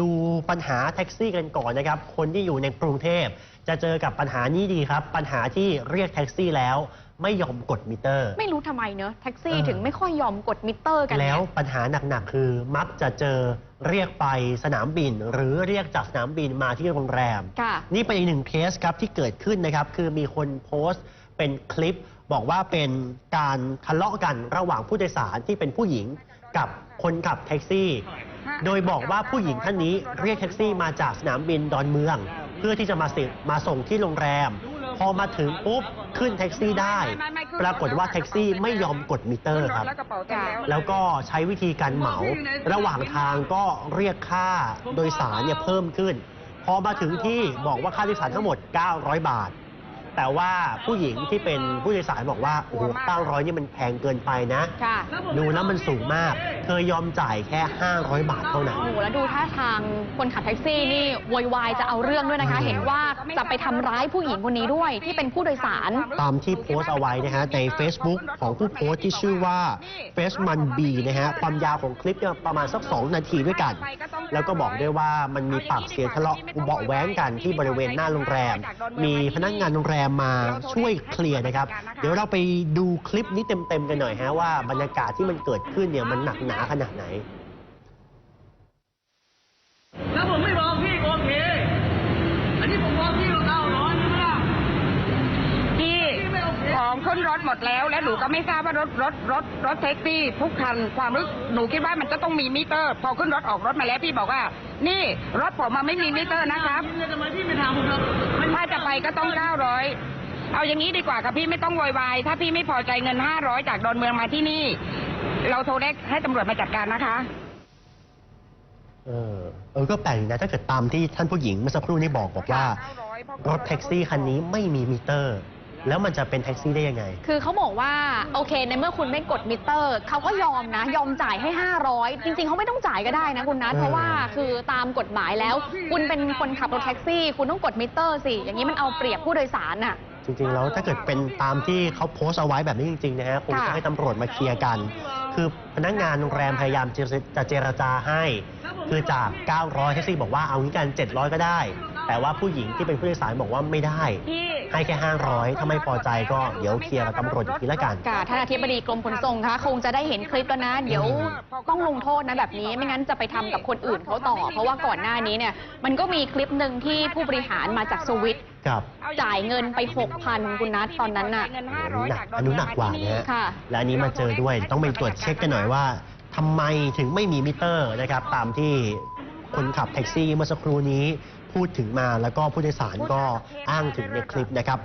ดูปัญหาแท็กซี่กันก่อนนะครับ คนที่อยู่ในกรุงเทพ จะเจอกับปัญหานี้ดีครับ ปัญหาที่เรียกแท็กซี่แล้ว ไม่ยอมกดมิเตอร์ ไม่รู้ทำไมเนอะแท็กซี่เออถึงไม่ค่อยยอมกดมิเตอร์กันแล้วเนี่ยปัญหาหนักๆคือมักจะเจอเรียกไปสนามบิน หรือเรียกจากสนามบินมาที่โรงแรม ค่ะ นี่เป็นอีกหนึ่งเคสครับที่เกิดขึ้นนะครับ คือมีคนโพสต์เป็นคลิป บอกว่าเป็นการทะเลาะกันระหว่างผู้โดยสารที่เป็นผู้หญิงกับคนขับแท็กซี่ โดยบอกว่าผู้หญิงท่านนี้เรียกแท็กซี่มาจากสนามบินดอนเมือง เพื่อที่จะมาสิมาส่งที่โรงแรม พอมาถึงปุ๊บขึ้นแท็กซี่ได้ ปรากฏว่าแท็กซี่ไม่ยอมกดมิเตอร์ครับ แล้วกระเป๋าเต็มแล้วแล้วก็ใช้วิธีการเหมา ระหว่างทางก็เรียกค่าโดยสารเนี่ยเพิ่มขึ้น พอมาถึงที่บอกว่าค่าโดยสารทั้งหมด 900 บาท แต่ว่าผู้หญิงที่เป็นผู้โดยสารบอกว่าโอ้โห900นี่มันแพงเกินไปนะ ค่ะดูแล้วมันสูงมาก เธอยอมจ่ายแค่ 500 บาทเท่านั้น โอ้โหแล้วดูท่าทางคนขับแท็กซี่นี่โวยวายจะเอาเรื่องด้วยนะคะอืมเห็นว่าจะไปทำร้ายผู้หญิงคนนี้ด้วยที่เป็นผู้โดยสาร ตามที่โพสต์เอาไว้นะฮะใน Facebook ของผู้โพสต์ที่ชื่อว่าเฟสมันบีนะฮะความยาวของคลิปเนี่ยประมาณสัก 2 นาทีด้วยกัน แล้วก็บอกด้วยว่ามันมีปากเสียงทะเลาะเบาะแว้งกันที่บริเวณหน้าโรงแรม มีพนักงานโรงแรมมาช่วยเคลียร์นะครับ เดี๋ยวเราไปดูคลิปนี้เต็มๆกันหน่อยฮะว่าบรรยากาศที่มันเกิดขึ้นเนี่ยมันหนักหนาขนาดไหนแล้วผมไม่บอกพี่โอเค อันนี้ผมบอกพี่ก็เต้าน้อยใช่ไหมล่ะ พี่ ขึ้นรถหมดแล้ว และหนูก็ไม่ทราบว่ารถรถรถรถแท็กซี่ทุกคันความรู้หนูคิดว่ามันจะต้องมีมิเตอร์ พอขึ้นรถออกรถมาแล้วพี่บอกว่า นี่รถผมมันไม่มีมิเตอร์นะครับถ้าจะไปก็ต้อง900เอาอย่างนี้ดีกว่าค่ะพี่ไม่ต้องโวยวายถ้าพี่ไม่พอใจเงิน500จากดอนเมืองมาที่นี่ เราโทรได้ให้ตำรวจมาจัดการนะคะเออเออก็แปลกนะถ้าเกิดตามที่ท่านผู้หญิงเมื่อสักครู่นี้บอกบอกว่า รถแท็กซี่คันนี้ไม่มีมิเตอร์ แล้วมันจะเป็นแท็กซี่ได้ยังไง คือเขาบอกว่าโอเคในเมื่อคุณไม่กดมิเตอร์เขาก็ยอมนะ ยอมจ่ายให้ 500 จริง ๆเขาไม่ต้องจ่ายก็ได้นะคุณนัทเออเพราะว่าคือตามกฎหมายแล้ว คุณเป็นคนขับรถแท็กซี่ คุณต้องกดมิเตอร์สิ อย่างนี้มันเอาเปรียบผู้โดยสารน่ะ จริงๆแล้วถ้าเกิดเป็นตามที่เขาโพสต์เอาไว้แบบนี้จริงๆนะฮะคงจะค่ะให้ตำรวจมาเคลียร์กัน คือพนักงานโรงแรมพยายามจะจะเจรจาให้ คือจาก 900แท็กซี่บอกว่าเอางี้กัน 700 ก็ได้ แต่ว่าผู้หญิงที่เป็นผู้โดยสารบอกว่าไม่ได้พี่ให้แค่ 500 ถ้าไม่พอใจก็เดี๋ยวเคลียร์กับตำรวจอีกทีละกัน ค่ะท่านอธิบดีกรมขนส่งคะคงจะได้เห็นคลิปแล้วนะ เดี๋ยวต้องลงโทษนะแบบนี้ ไม่งั้นจะไปทำกับคนอื่นเขาต่อ เพราะว่าก่อนหน้านี้เนี่ยมันก็มีคลิปหนึ่งที่ผู้บริหารมาจากสวิตครับจ่ายเงินไป 6,000 คุณนัทตอนนั้นน่ะเงินห500นัจากกดออันนเมืนู้องหนักกว่ามาที่นะนี่ฮะ ค่ะ และอันนี้มาเจอด้วยต้องไปตรวจเช็คกันหน่อยว่าทำไมถึงไม่มีมิเตอร์นะครับตามที่ คนขับแท็กซี่เมื่อสักครู่นี้พูดถึงมาแล้วก็ผู้โดยสารก็อ้างถึงในคลิปนะครับ